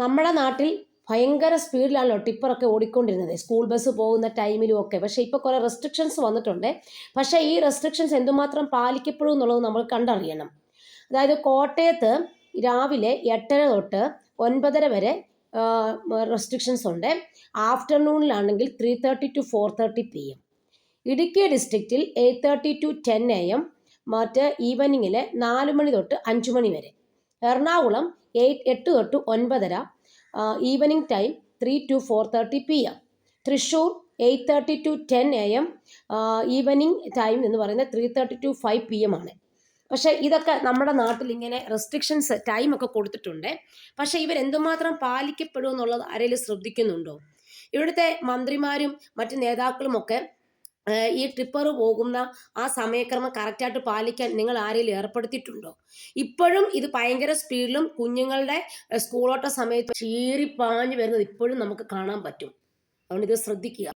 നമ്മുടെ നാട്ടിൽ ഭയങ്കര സ്പീഡിലാണല്ലോ ടിപ്പറൊക്കെ ഓടിക്കൊണ്ടിരുന്നത്. സ്കൂൾ ബസ് പോകുന്ന ടൈമിലും ഒക്കെ. പക്ഷേ ഇപ്പോൾ കുറേ റെസ്ട്രിക്ഷൻസ് വന്നിട്ടുണ്ട്. പക്ഷേ ഈ റെസ്ട്രിക്ഷൻസ് എന്തുമാത്രം പാലിക്കപ്പെടും എന്നുള്ളത് നമ്മൾ കണ്ടറിയണം. അതായത് കോട്ടയത്ത് രാവിലെ എട്ടര തൊട്ട് ഒൻപതര വരെ റെസ്ട്രിക്ഷൻസ് ഉണ്ട്. ആഫ്റ്റർനൂണിലാണെങ്കിൽ three thirty to four thirty P M Idukki ഡിസ്ട്രിക്റ്റിൽ eight thirty to ten A M മറ്റ് ഈവനിങ്ങിൽ നാല് മണി തൊട്ട് അഞ്ച് മണി വരെ. എറണാകുളം എയ്റ്റ് എട്ട് തൊട്ട് ഒൻപതര evening time three to four thirty P M Thrissur eight thirty to ten A M evening time എന്ന് പറയുന്നത് three thirty to five P M ആണ്. പക്ഷേ ഇതൊക്കെ നമ്മുടെ നാട്ടിൽ ഇങ്ങനെ റെസ്ട്രിക്ഷൻസ് ടൈമൊക്കെ കൊടുത്തിട്ടുണ്ട്. പക്ഷേ ഇവരെന്തുമാത്രം പാലിക്കപ്പെടും എന്നുള്ളത് ആരെങ്കിലും ശ്രദ്ധിക്കുന്നുണ്ടോ? ഇവിടുത്തെ മന്ത്രിമാരും മറ്റ് നേതാക്കളുമൊക്കെ ഈ ട്രിപ്പർ പോകുന്ന ആ സമയക്രമം കറക്റ്റായിട്ട് പാലിക്കാൻ നിങ്ങൾ ആരെങ്കിലും ഏർപ്പെടുത്തിയിട്ടുണ്ടോ? ഇപ്പോഴും ഇത് ഭയങ്കര സ്പീഡിലും കുഞ്ഞുങ്ങളുടെ സ്കൂളോട്ട സമയത്ത് ചീറിപ്പാഞ്ഞ് വരുന്നത് ഇപ്പോഴും നമുക്ക് കാണാൻ പറ്റും. അതുകൊണ്ട് ഇത് ശ്രദ്ധിക്കുക.